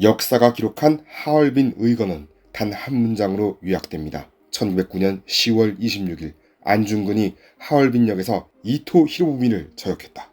역사가 기록한 하얼빈 의거는 단 한 문장으로 요약됩니다. 1909년 10월 26일 안중근이 하얼빈역에서 이토 히로부미를 저격했다.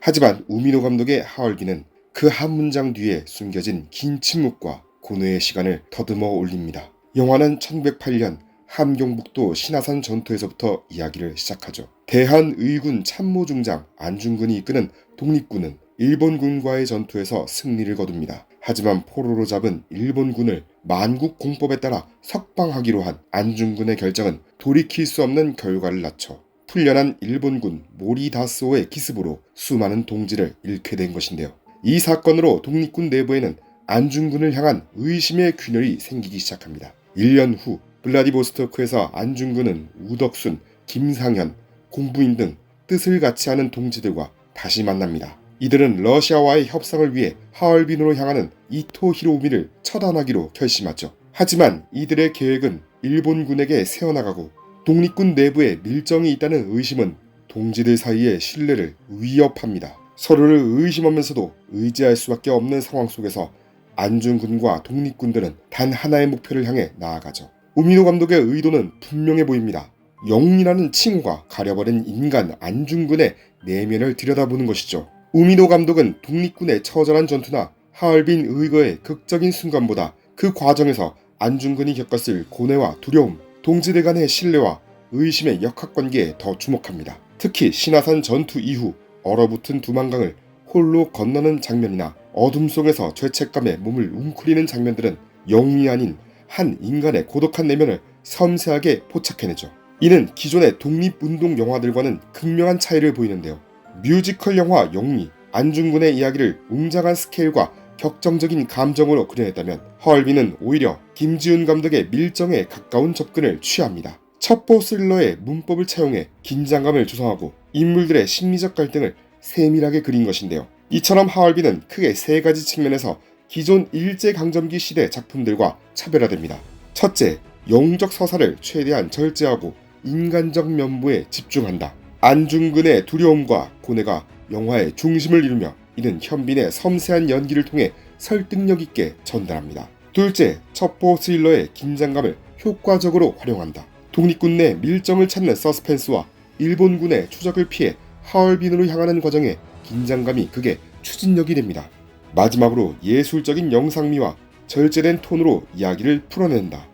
하지만 우미노 감독의 하얼빈은 그 한 문장 뒤에 숨겨진 긴 침묵과 고뇌의 시간을 더듬어 올립니다. 영화는 1908년 함경북도 신화산 전투에서부터 이야기를 시작하죠. 대한의군 참모중장 안중근이 이끄는 독립군은 일본군과의 전투에서 승리를 거둡니다. 하지만 포로로 잡은 일본군을 만국 공법에 따라 석방하기로 한 안중근의 결정은 돌이킬 수 없는 결과를 낳죠. 풀려난 일본군 모리다스오의 기습으로 수많은 동지를 잃게 된 것인데요. 이 사건으로 독립군 내부에는 안중근을 향한 의심의 균열이 생기기 시작합니다. 1년 후 블라디보스토크에서 안중근은 우덕순, 김상현, 공부인 등 뜻을 같이 하는 동지들과 다시 만납니다. 이들은 러시아와의 협상을 위해 하얼빈으로 향하는 이토 히로우미를 처단하기로 결심하죠. 하지만 이들의 계획은 일본군에게 세워나가고 독립군 내부에 밀정이 있다는 의심은 동지들 사이의 신뢰를 위협합니다. 서로를 의심하면서도 의지할 수밖에 없는 상황 속에서 안중근과 독립군들은 단 하나의 목표를 향해 나아가죠. 우미노 감독의 의도는 분명해 보입니다. 영웅이라는 칭호가 가려버린 인간 안중근의 내면을 들여다보는 것이죠. 우미노 감독은 독립군의 처절한 전투나 하얼빈 의거의 극적인 순간보다 그 과정에서 안중근이 겪었을 고뇌와 두려움, 동지들 간의 신뢰와 의심의 역학관계에 더 주목합니다. 특히 신화산 전투 이후 얼어붙은 두만강을 홀로 건너는 장면이나 어둠 속에서 죄책감에 몸을 웅크리는 장면들은 영웅이 아닌 한 인간의 고독한 내면을 섬세하게 포착해내죠. 이는 기존의 독립운동 영화들과는 극명한 차이를 보이는데요. 뮤지컬 영화 영웅이 안중근의 이야기를 웅장한 스케일과 격정적인 감정으로 그려냈다면 허얼빈은 오히려 김지훈 감독의 밀정에 가까운 접근을 취합니다. 첩보 스릴러의 문법을 차용해 긴장감을 조성하고 인물들의 심리적 갈등을 세밀하게 그린 것인데요. 이처럼 하얼빈은 크게 세 가지 측면에서 기존 일제강점기 시대 작품들과 차별화됩니다. 첫째, 영웅적 서사를 최대한 절제하고 인간적 면모에 집중한다. 안중근의 두려움과 고뇌가 영화의 중심을 이루며 이는 현빈의 섬세한 연기를 통해 설득력 있게 전달합니다. 둘째, 첩보 스릴러의 긴장감을 효과적으로 활용한다. 독립군 내 밀정을 찾는 서스펜스와 일본군의 추적을 피해 하얼빈으로 향하는 과정에 긴장감이 극에 추진력이 됩니다. 마지막으로 예술적인 영상미와 절제된 톤으로 이야기를 풀어낸다.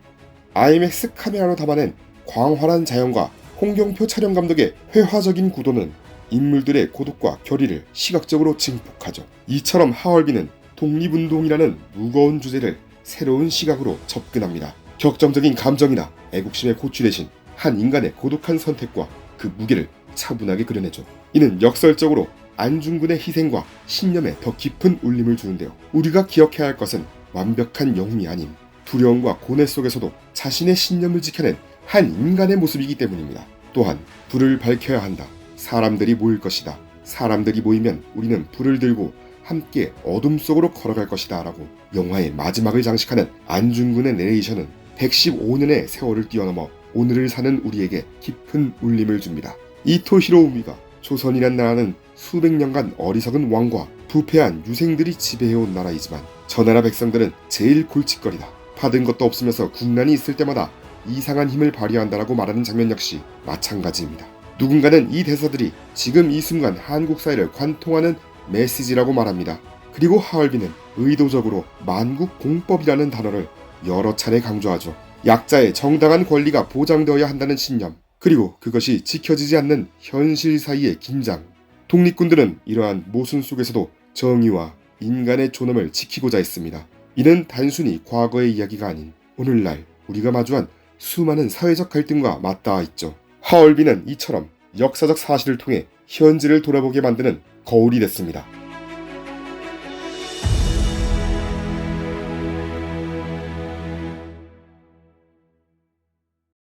IMAX 카메라로 담아낸 광활한 자연과 홍경표 촬영 감독의 회화적인 구도는 인물들의 고독과 결의를 시각적으로 증폭하죠. 이처럼 하얼빈은 독립운동이라는 무거운 주제를 새로운 시각으로 접근합니다. 격정적인 감정이나 애국심의 고취 대신 한 인간의 고독한 선택과 그 무게를 차분하게 그려내죠. 이는 역설적으로 안중근의 희생과 신념에 더 깊은 울림을 주는데요. 우리가 기억해야 할 것은 완벽한 영웅이 아닌 두려움과 고뇌 속에서도 자신의 신념을 지켜낸 한 인간의 모습이기 때문입니다. 또한 불을 밝혀야 한다. 사람들이 모일 것이다. 사람들이 모이면 우리는 불을 들고 함께 어둠 속으로 걸어갈 것이다. 라고 영화의 마지막을 장식하는 안중근의 내레이션은 115년의 세월을 뛰어넘어 오늘을 사는 우리에게 깊은 울림을 줍니다. 이토 히로우미가 조선이란 나라는 수백 년간 어리석은 왕과 부패한 유생들이 지배해온 나라이지만 저 나라 백성들은 제일 골칫거리다. 받은 것도 없으면서 국난이 있을 때마다 이상한 힘을 발휘한다라고 말하는 장면 역시 마찬가지입니다. 누군가는 이 대사들이 지금 이 순간 한국 사회를 관통하는 메시지라고 말합니다. 그리고 하얼빈은 의도적으로 만국 공법이라는 단어를 여러 차례 강조하죠. 약자의 정당한 권리가 보장되어야 한다는 신념, 그리고 그것이 지켜지지 않는 현실 사이의 긴장. 독립군들은 이러한 모순 속에서도 정의와 인간의 존엄을 지키고자 했습니다. 이는 단순히 과거의 이야기가 아닌 오늘날 우리가 마주한 수많은 사회적 갈등과 맞닿아 있죠. 하얼빈은 이처럼 역사적 사실을 통해 현지를 돌아보게 만드는 거울이 됐습니다.